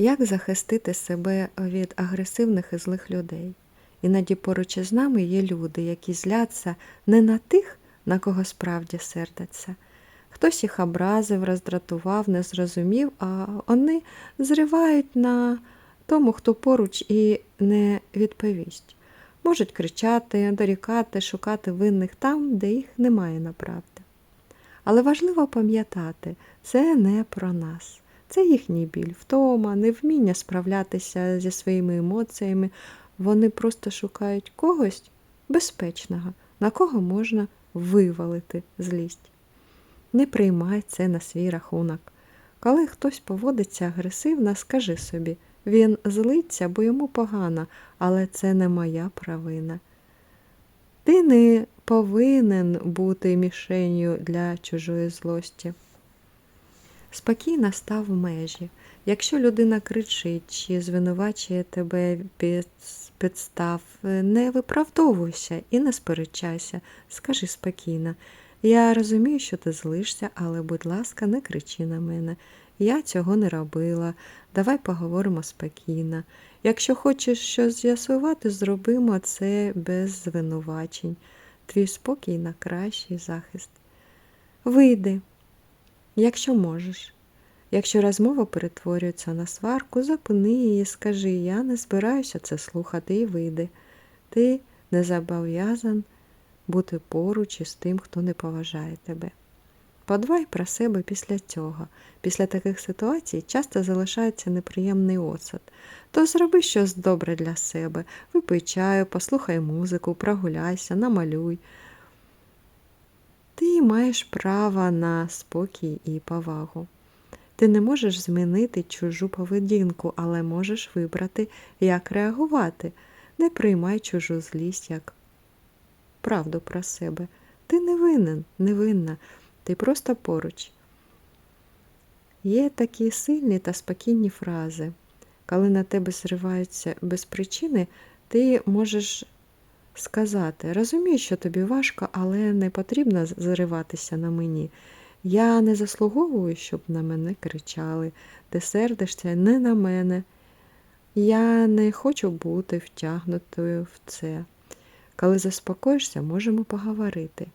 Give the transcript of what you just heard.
Як захистити себе від агресивних і злих людей? Іноді поруч із нами є люди, які зляться не на тих, на кого справді сердяться. Хтось їх образив, роздратував, не зрозумів, а вони зривають на тому, хто поруч і не відповість. Можуть кричати, дорікати, шукати винних там, де їх немає направди. Але важливо пам'ятати, це не про нас. Це їхній біль, втома, невміння справлятися зі своїми емоціями. Вони просто шукають когось безпечного, на кого можна вивалити злість. Не приймай це на свій рахунок. Коли хтось поводиться агресивно, скажи собі, він злиться, бо йому погано, але це не моя провина. Ти не повинен бути мішенью для чужої злості. Спокійно став межі. Якщо людина кричить чи звинувачує тебе без підстав, не виправдовуйся і не сперечайся, скажи спокійно. Я розумію, що ти злишся, але, будь ласка, не кричи на мене. Я цього не робила. Давай поговоримо спокійно. Якщо хочеш щось з'ясувати, зробимо це без звинувачень. Твій спокій на кращий захист. Вийди, якщо можеш. Якщо розмова перетворюється на сварку, зупини її, скажи, я не збираюся це слухати і вийди. Ти не зобов'язан бути поруч із тим, хто не поважає тебе. Подбай про себе після цього. Після таких ситуацій часто залишається неприємний осад. То зроби щось добре для себе, випий чаю, послухай музику, прогуляйся, намалюй. Ти маєш право на спокій і повагу. Ти не можеш змінити чужу поведінку, але можеш вибрати, як реагувати. Не приймай чужу злість як правду про себе. Ти не винен, не винна, ти просто поруч. Є такі сильні та спокійні фрази. Коли на тебе зриваються без причини, ти можеш сказати: розумію, що тобі важко, але не потрібно зриватися на мені. Я не заслуговую, щоб на мене кричали. Ти сердишся не на мене. Я не хочу бути втягнутою в це. Коли заспокоїшся, можемо поговорити.